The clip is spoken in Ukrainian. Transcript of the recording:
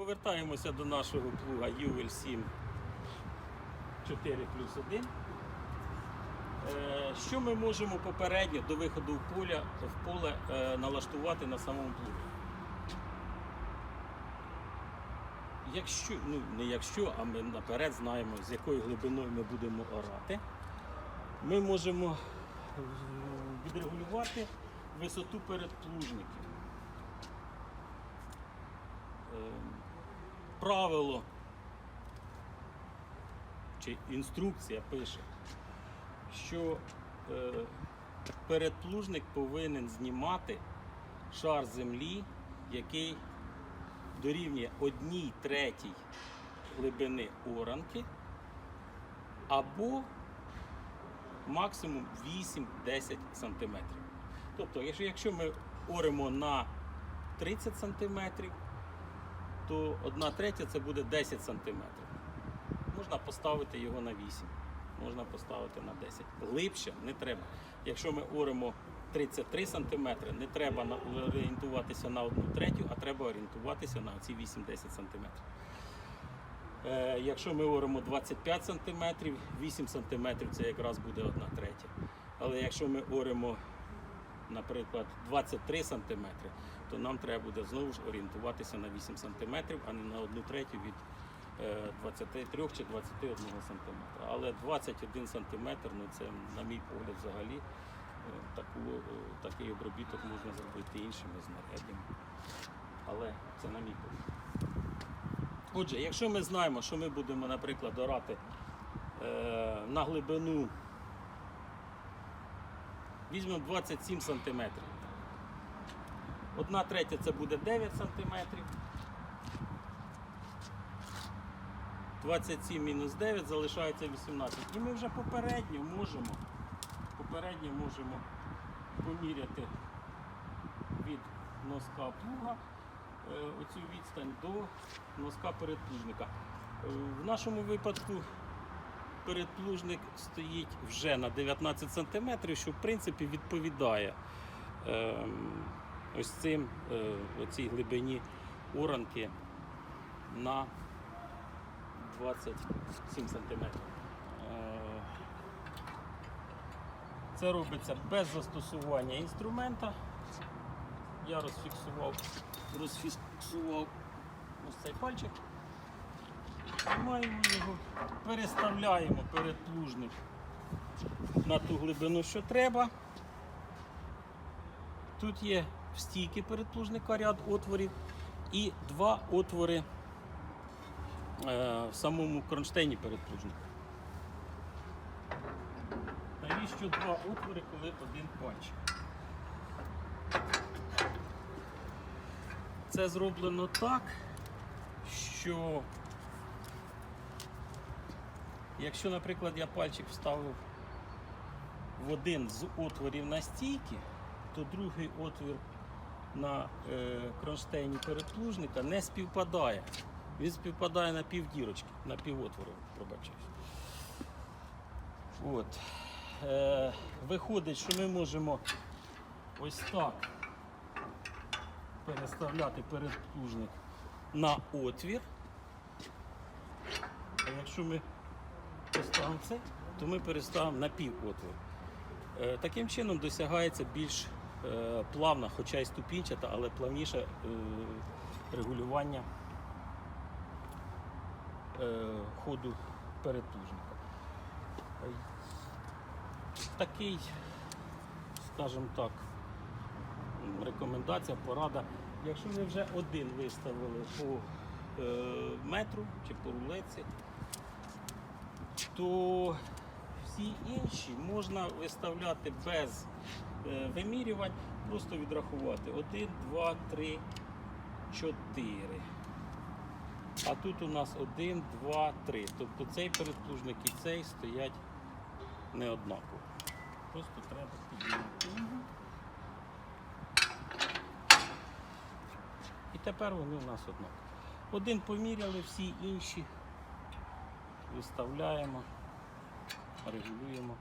Повертаємося до нашого плуга UL 7 4 плюс 1. Е, Що ми можемо попередньо до виходу в поле, в поле е, налаштувати на самому плугі? Якщо, ну не якщо, а ми наперед знаємо, з якою глибиною ми будемо орати, ми можемо е, відрегулювати висоту передплужників. Правило чи інструкція пише, що е, передплужник повинен знімати шар землі, який дорівнює одній третій глибини оранки або максимум 8-10 см. Тобто, якщо ми оримо на 30 см, то 1 третя це буде 10 см. Можна поставити його на 8, можна поставити на 10. Глибше не треба. Якщо ми оримо 33 см, не треба орієнтуватися на 1 третю, а треба орієнтуватися на ці 8-10 см. Якщо ми оримо 25 см, 8 см це якраз буде 1 третя. Але якщо ми оримо, наприклад, 23 см, то нам треба буде знову ж орієнтуватися на 8 см, а не на 1 третю від е, 23 чи 21 см. Але 21 см, ну це, на мій погляд, взагалі е, таку, е, такий обробіток можна зробити іншими знаряддями. Але це на мій погляд. Отже, якщо ми знаємо, що ми будемо, наприклад, орати е, на глибину, візьмемо 27 см. Одна третя це буде 9 см. 27 мінус 9 залишається 18. І ми вже попередньо можемо, попередньо можемо поміряти від носка плуга е, оцю відстань до носка передплужника. Е, В нашому випадку передплужник стоїть вже на 19 см, що в принципі відповідає ем, ось цим, е, оцій глибині оранки на 27 см. Це робиться без застосування інструмента. Я розфіксував, розфіксував ось цей пальчик. Маємо його, переставляємо передплужник на ту глибину, що треба. Тут є стійки передплужника ряд отворів і два отвори е, в самому кронштейні передплужника. Навіщо два отвори, коли один пальчик? Це зроблено так, що якщо, наприклад, я пальчик вставив в один з отворів на стійки, то другий отвір на е, кронштейні передплужника не співпадає. Він співпадає на півдірочки, на півотвору, пробачаюсь. От. Е, виходить, що ми можемо ось так переставляти передплужник на отвір. А якщо ми це, то ми переставимо на півотвір. Е, Таким чином досягається більш е, плавна, хоча й ступінчата, але плавніше регулювання е, ходу передплужника. Е, Такий, скажімо так, рекомендація, порада. Якщо ви вже один виставили по метру чи по рулеці, то всі інші можна виставляти без е, вимірювань, просто відрахувати 1, 2, 3, 4. А тут у нас 1, 2, 3. Тобто цей передплужник і цей стоять не однаково. Просто треба підійти. І тепер вони у нас однакові. Один поміряли, всі інші виставляємо, регулюємо.